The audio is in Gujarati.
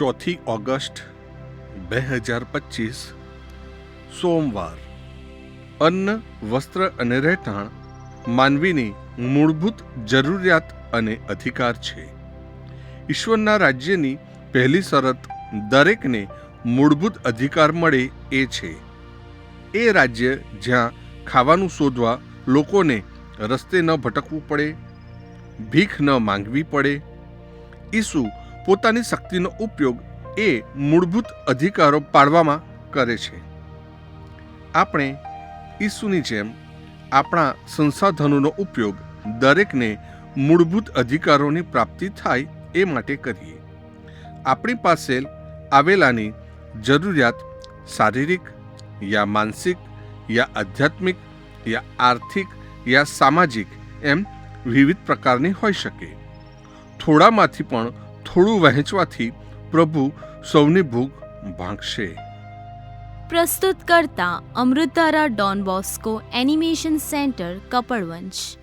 ચોથી ઓગસ્ટ બે હજાર પચીસ, સોમવાર. અન્ન, વસ્ત્ર અને રહેઠાણ માનવીની મૂળભૂત જરૂરિયાત અને અધિકાર છે. ઈશ્વરના રાજ્યની પહેલી શરત દરેકને મૂળભૂત અધિકાર મળે એ છે. એ રાજ્ય જ્યાં ખાવાનું શોધવા લોકોને રસ્તે ન ભટકવું પડે, ભીખ ન માંગવી પડે, ઈસુ પોતાની શક્તિનો ઉપયોગ એ મૂળભૂત અધિકારો પાડવામાં કરે છે. આપણે ઈસુની જેમ આપણા સંસાધનોનો ઉપયોગ દરેકને મૂળભૂત અધિકારોની પ્રાપ્તિ થાય એ માટે કરીએ. આપણી પાસે આવેલાની જરૂરિયાત શારીરિક યા માનસિક યા આધ્યાત્મિક યા આર્થિક યા સામાજિક એમ વિવિધ પ્રકારની હોઈ શકે. થોડામાંથી પણ થોડું વહેંચવાથી પ્રભુ સૌની ભૂખ ભાંગશે. પ્રસ્તુત કરતા અમૃતારા Don Bosco animation center Kapadvanj.